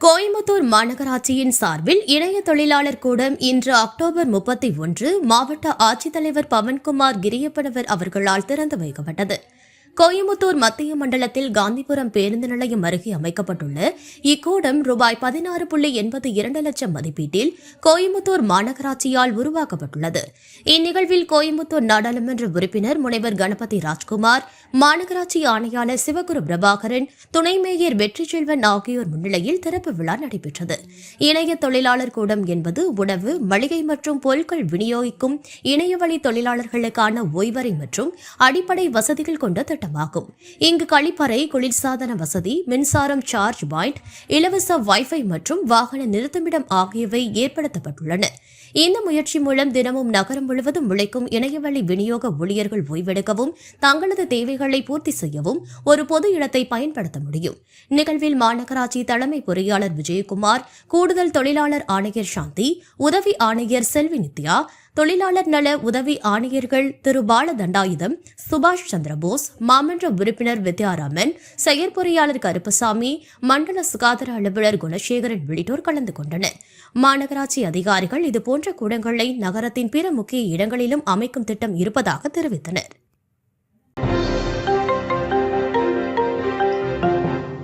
கோயம்புத்தூர் மாநகராட்சியின் சார்பில் இணைய தொழிலாளர் கூடம் இன்று அக்டோபர் முப்பத்தி ஒன்று மாவட்ட ஆட்சித்தலைவர் பவன்குமார் கிரியப்பனவர் அவர்களால் திறந்து வைக்கப்பட்டது. கோயம்புத்தூர் மத்திய மண்டலத்தில் காந்திபுரம் பேருந்து நிலையம் அருகே அமைக்கப்பட்டுள்ள இக்கூடம் ரூபாய் பதினாறு புள்ளி எண்பது இரண்டு லட்சம் மதிப்பீட்டில் கோயம்புத்தூர் மாநகராட்சியால் உருவாக்கப்பட்டுள்ளது. இந்நிகழ்வில் கோயம்புத்தூர் நாடாளுமன்ற உறுப்பினர் முனைவர் கணபதி ராஜ்குமார் மாநகராட்சி ஆணையாளர் சிவகுரு பிரபாகரன் துணை மேயர் வெற்றி செல்வன் ஆகியோர் முன்னிலையில் திறப்பு விழா நடைபெற்றது. இணைய தொழிலாளர் கூடம் என்பது உணவு மளிகை மற்றும் பொருட்கள் விநியோகிக்கும் இணையவழி தொழிலாளர்களுக்கான ஓய்வறை மற்றும் அடிப்படை வசதிகள் கொண்ட திட்டமாகும் இங்கு கழிப்பறை குளிர்சாதன வசதி மின்சாரம் சார்ஜ் பாயிண்ட் இலவச வைஃபை மற்றும் வாகன நிறுத்துமிடம் ஆகியவை ஏற்படுத்தப்பட்டுள்ளன. இந்த முயற்சி மூலம் தினமும் நகரம் முழுவதும் உழைக்கும் இணையவழி விநியோக ஊழியர்கள் ஓய்வெடுக்கவும் தங்களது தேவைகளை பூர்த்தி செய்யவும் ஒரு பொது இடத்தை பயன்படுத்த முடியும். நிகழ்வில் மாநகராட்சி தலைமை பொறியாளர் விஜயகுமார் கூடுதல் தொழிலாளர் ஆணையர் சாந்தி உதவி ஆணையர் செல்வி நித்யா தொழிலாளர் நல உதவி ஆணையர்கள் திரு பாலதண்டாயுதம் சுபாஷ் சந்திரபோஸ் மாமன்ற உறுப்பினர் வித்யாராமன் செயற்பொறியாளர் கருப்பசாமி மண்டல சுகாதார அலுவலர் குணசேகரன் உள்ளிட்டோர் கலந்து கொண்டனர். மாநகராட்சி அதிகாரிகள் இதுபோன்ற கூடங்களை நகரத்தின் பிற முக்கிய இடங்களிலும் அமைக்கும் திட்டம் இருப்பதாக தெரிவித்தனர்.